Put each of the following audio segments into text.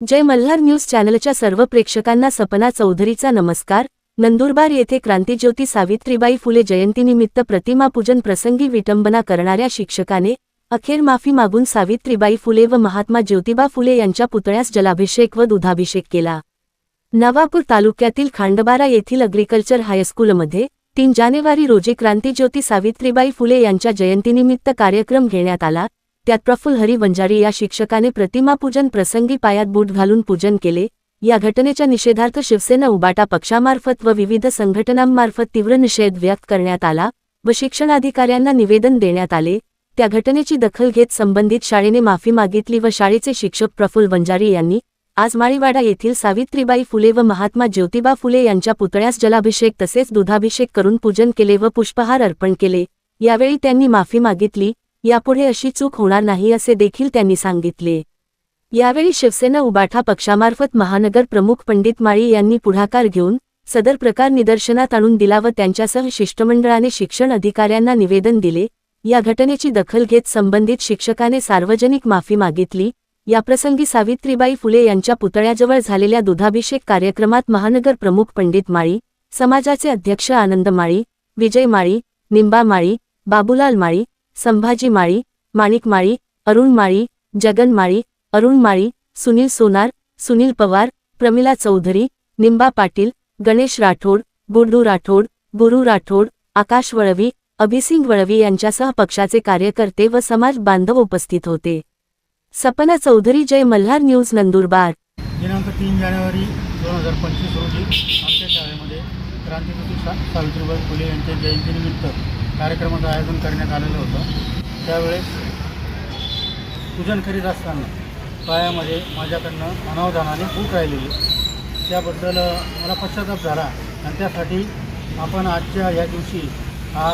जय Malhar news चॅनलच्या सर्व प्रेक्षकांना सपना चौधरीचा नमस्कार. नंदुरबार येथे क्रांतीज्योती सावित्रीबाई फुले जयंतीनिमित्त प्रतिमापूजन प्रसंगी विटंबना करणाऱ्या शिक्षकाने अखेर माफी मागून सावित्रीबाई फुले व महात्मा ज्योतिबा फुले यांच्या पुतळ्यास जलाभिषेक व दुधाभिषेक केला. नवापूर तालुक्यातील खांडबारा येथील अग्रिकल्चर हायस्कूलमध्ये तीन जानेवारी रोजी क्रांतीज्योती सावित्रीबाई फुले यांच्या जयंतीनिमित्त कार्यक्रम घेण्यात आला. त्यात प्रफुल्ल हरी वंजारी या शिक्षकाने प्रतिमापूजन प्रसंगी पायात बूट घालून पूजन केले. या घटनेच्या निषेधार्थ शिवसेना उबाटा पक्षामार्फत व विविध संघटनांमार्फत तीव्र निषेध व्यक्त करण्यात आला व शिक्षणाधिकाऱ्यांना निवेदन देण्यात आले. त्या घटनेची दखल घेत संबंधित शाळेने माफी मागितली व शाळेचे शिक्षक प्रफुल्ल वंजारी यांनी आज माळीवाडा येथील सावित्रीबाई फुले व महात्मा ज्योतिबा फुले यांच्या पुतळ्यास जलाभिषेक तसेच दुधाभिषेक करून पूजन केले व पुष्पहार अर्पण केले. यावेळी त्यांनी माफी मागितली. यापुढे अशी चूक होणार नाही असे देखील त्यांनी सांगितले. यावेळी शिवसेना उबाठा पक्षामार्फत महानगर प्रमुख पंडित माळी यांनी पुढाकार घेऊन सदर प्रकार निदर्शनात आणून दिला व त्यांच्यासह शिष्टमंडळाने शिक्षण अधिकाऱ्यांना निवेदन दिले. या घटनेची दखल घेत संबंधित शिक्षकाने सार्वजनिक माफी मागितली. याप्रसंगी सावित्रीबाई फुले यांच्या पुतळ्याजवळ झालेल्या दुधाभिषेक कार्यक्रमात महानगर प्रमुख पंडित माळी समाजाचे अध्यक्ष आनंद माळी विजय माळी निंबा माळी बाबूलाल माळी संभाजी माळी माणिक माळी अरुण माळी जगन माळी अरुण माळी सुनील सोनार सुनील पवार प्रमिला चौधरी निंबा पाटील गणेश राठोड गुड्डू राठोड गुरु राठोड आकाश वळवी अभिसिंग वळवी यांच्यासह पक्षाचे कार्यकर्ते व समाज बांधव उपस्थित होते. सपना चौधरी जय मल्हार न्यूज नंदुरबार. दिनांक तीन जानेवारी दोन हजार पंचवीस रोजी आमच्या शाळेमध्ये क्रांतिज्योती सा सावित्रीबाई फुले यांच्या जयंतीनिमित्त कार्यक्रमाचं आयोजन करण्यात आलेलं होतं. त्यावेळेस पूजन करीत असताना पायामध्ये माझ्याकडनं अनावधानाने फूट राहिलेली. त्याबद्दल मला पश्चाताप झाला आणि त्यासाठी आपण आजच्या या दिवशी हा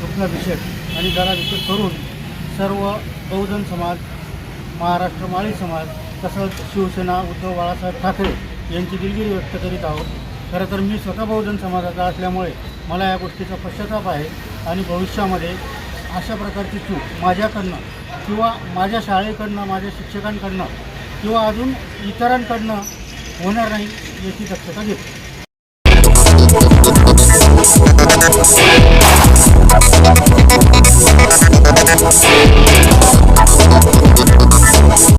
दुग्धाभिषेक आणि जलाभिषेक करून सर्व बहुजन समाज महाराष्ट्र माळी समाज तसंच शिवसेना उद्धव बाळासाहेब ठाकरे यांची दिलगिरी व्यक्त करीत आहोत. खरं तर मी स्वतः बहुजन समाजाचा असल्यामुळे मला या गोष्टीचा पश्चाताप आहे आणि भविष्यामध्ये अशा प्रकारची चूक माझ्याकडनं किंवा माझ्या शाळेकडनं माझ्या शिक्षकांकडनं किंवा अजून इतरांकडनं होणार नाही याची दक्षता घेतो.